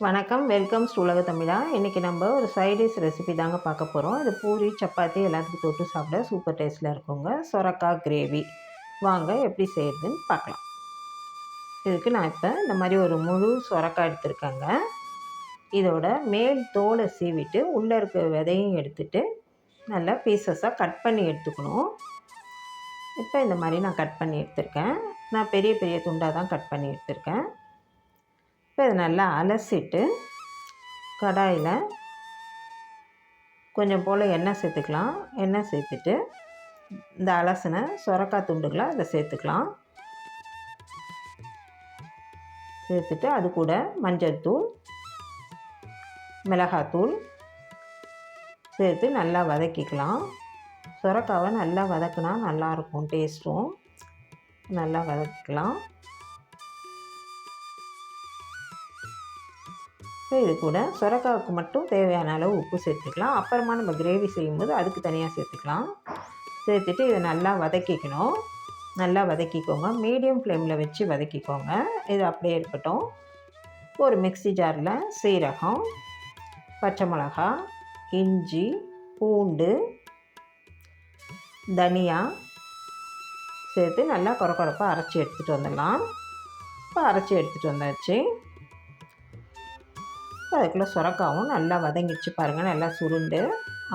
வணக்கம் வெல்கம் உலக தமிழா. இன்றைக்கி நம்ம ஒரு சைடிஷ் ரெசிபி தாங்க பார்க்க போகிறோம் இது பூரி சப்பாத்தி எல்லாத்துக்கும் தொட்டு சாப்பிட சூப்பர் டேஸ்ட்டில் இருக்குங்க. சொரக்காய் கிரேவி வாங்க எப்படி செய்யறதுன்னு பார்க்கலாம். இதுக்கு நான் இப்போ இந்த மாதிரி ஒரு முழு சொரக்காய் எடுத்திருக்கேங்க. இதோட மேல் தோலை சீவிட்டு உள்ளே இருக்க விதையும் எடுத்துட்டு நல்லா பீசஸாக கட் பண்ணி எடுத்துக்கணும். இப்போ இந்த மாதிரி நான் கட் பண்ணி எடுத்திருக்கேன். நான் பெரிய பெரிய துண்டாக தான் கட் பண்ணி எடுத்திருக்கேன். இப்போ இதை நல்லா அலசிட்டு கடாயில் கொஞ்சம் போல் எண்ணெய் சேர்த்துக்கலாம். எண்ணெய் சேர்த்துட்டு இந்த அலசின சுரக்காய் துண்டுகளை அதை சேர்த்துக்கலாம். சேர்த்துட்டு அது கூட மஞ்சள் தூள் மிளகாத்தூள் சேர்த்து நல்லா வதக்கிக்கலாம். சுரக்காவை நல்லா வதக்குனா நல்லாயிருக்கும் டேஸ்ட்டும். நல்லா வதக்கிக்கலாம். ஸோ இது கூட சுரக்காவுக்கு மட்டும் தேவையான அளவு உப்பு சேர்த்துக்கலாம். அப்புறமா நம்ம கிரேவி செய்யும்போது அதுக்கு தனியாக சேர்த்துக்கலாம். சேர்த்துட்டு இதை நல்லா வதக்கிக்கணும். நல்லா வதக்கிக்கோங்க. மீடியம் ஃப்ளேமில் வச்சு வதக்கிக்கோங்க. இது அப்படியே இருக்கட்டும். ஒரு மிக்சி ஜாரில் சீரகம் பச்சை மிளகா இஞ்சி பூண்டு தனியா சேர்த்து நல்லா குறக்குறப்பாக அரைச்சி எடுத்துகிட்டு வந்துடலாம். இப்போ அரைச்சி எடுத்துகிட்டு வந்தாச்சு. அதுக்குள்ளே சுரக்காவும் நல்லா வதங்கிடுச்சு பாருங்கள் நல்லா சுருண்டு.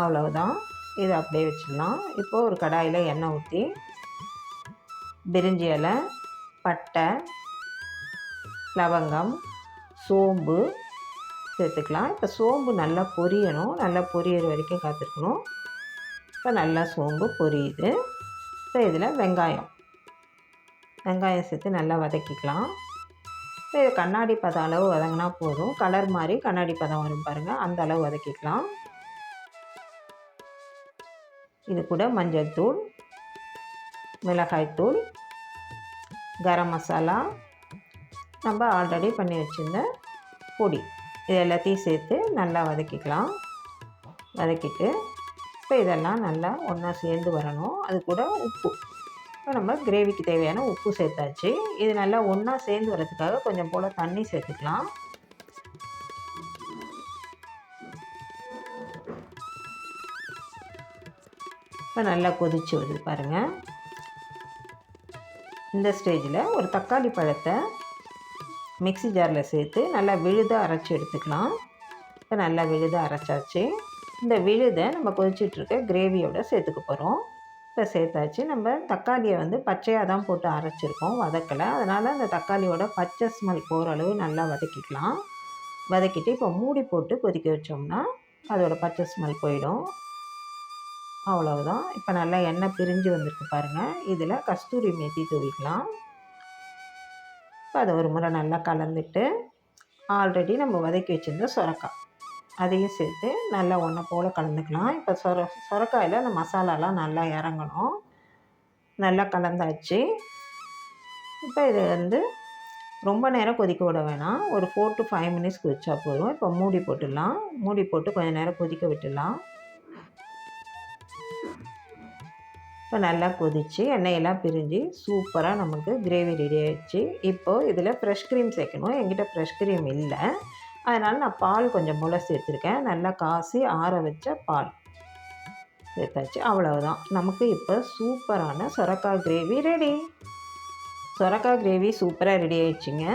அவ்வளவுதான். இதை அப்படியே வச்சிடலாம். இப்போது ஒரு கடாயில் எண்ணெய் ஊற்றி பிரிஞ்சி இலை பட்டை லவங்கம் சோம்பு சேர்த்துக்கலாம். இப்போ சோம்பு நல்லா பொரியணும். நல்லா பொரியற வரைக்கும் காத்திருக்கணும். இப்போ நல்லா சோம்பு பொரியுது. இப்போ இதில் வெங்காயம். வெங்காயம் சேர்த்து நல்லா வதக்கிக்கலாம். இது கண்ணாடி பதம் அளவு வதங்கினா போதும். கலர் மாதிரி கண்ணாடி பதம் வரும் பாருங்கள் அந்த அளவு வதக்கிக்கலாம். இது கூட மஞ்சள் தூள் மிளகாய்த்தூள் கரம் மசாலா. நம்ம ஆல்ரெடி பண்ணி வச்சுருந்த பொடி. இது எல்லாத்தையும் சேர்த்து நல்லா வதக்கிக்கலாம். வதக்கிட்டு இப்போ இதெல்லாம் நல்லா ஒன்றா சேர்ந்து வரணும். அது கூட உப்பு. இப்போ நம்ம கிரேவிக்கு தேவையான உப்பு சேர்த்தாச்சு. இது நல்லா ஒன்றா சேர்ந்து வரதுக்காக கொஞ்சம் போல் தண்ணி சேர்த்துக்கலாம். இப்போ நல்லா கொதிச்சு வருது பாருங்கள் இந்த ஸ்டேஜில் ஒரு தக்காளி பழத்தை மிக்சி ஜாரில் சேர்த்து நல்லா விழுத அரைச்சி எடுத்துக்கலாம். இப்போ நல்லா விழுத அரைச்சாச்சு. இந்த விழுதை நம்ம கொதிச்சிட்ருக்க கிரேவியோட சேர்த்துக்க போகிறோம் இப்போ சேர்த்தாச்சு. நம்ம தக்காளியை வந்து பச்சையாக தான் போட்டு அரைச்சிருக்கோம் வதக்கலை. அதனால் அந்த தக்காளியோட பச்சை ஸ்மெல் போகிற அளவு நல்லா வதக்கிக்கலாம். வதக்கிட்டு இப்போ மூடி போட்டு கொதிக்க வச்சோம்னா அதோடய பச்சை ஸ்மெல் போயிடும். அவ்வளவுதான். இப்போ நல்லா எண்ணெய் பிரிஞ்சு வந்திருக்கு பாருங்கள் இதில் கஸ்தூரி மேத்தி தூவிக்கலாம். இப்போ அதை ஒரு முறை நல்லா கலந்துட்டு ஆல்ரெடி நம்ம வதக்கி வச்சுருந்த சுரக்காய் அதையும் சேர்த்து நல்லா ஒன்றை போல் கலந்துக்கலாம். இப்போ சொர சொரக்காயில் அந்த மசாலாலாம் நல்லா இறங்கணும். நல்லா கலந்தாச்சு. இப்போ இது வந்து ரொம்ப நேரம் கொதிக்க விட வேணாம். ஒரு ஃபோர் டு ஃபைவ் மினிட்ஸ் கொதிச்சா போதும். இப்போ மூடி போட்டுடலாம். மூடி போட்டு கொஞ்சம் நேரம் கொதிக்க விட்டுடலாம். இப்போ நல்லா கொதித்து எண்ணெயெல்லாம் பிரிஞ்சு சூப்பராக நமக்கு கிரேவி ரெடி ஆகிடுச்சு இப்போது இதில் ஃப்ரெஷ் க்ரீம் சேர்க்கணும். எங்கிட்ட ஃப்ரெஷ் க்ரீம் இல்லை. அதனால் நான் பால் கொஞ்சம் போல் சேர்த்துருக்கேன் நல்லா காசி ஆற வச்ச பால் சேர்த்தாச்சு அவ்வளவுதான். நமக்கு இப்போ சூப்பரான சொரக்காய் கிரேவி ரெடி சொரக்காய் கிரேவி சூப்பராக ரெடி ஆயிடுச்சுங்க.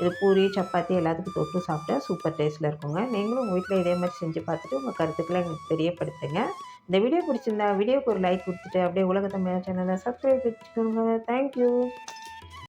இது பூரி சப்பாத்தி எல்லாத்துக்கும் தொட்டு சாப்பிட்டா சூப்பர் டேஸ்ட்டில் இருக்குங்க. நீங்களும் உங்கள் வீட்டில் இதே மாதிரி செஞ்சு பார்த்துட்டு உங்கள் கருத்துக்களை எங்களுக்கு தெரியப்படுத்துங்க. இந்த வீடியோ பிடிச்சிருந்தா வீடியோக்கு ஒரு லைக் கொடுத்துட்டு அப்படியே உலக தமிழ் சேனலை சப்ஸ்கிரைப் வச்சுக்கோங்க தேங்க்யூ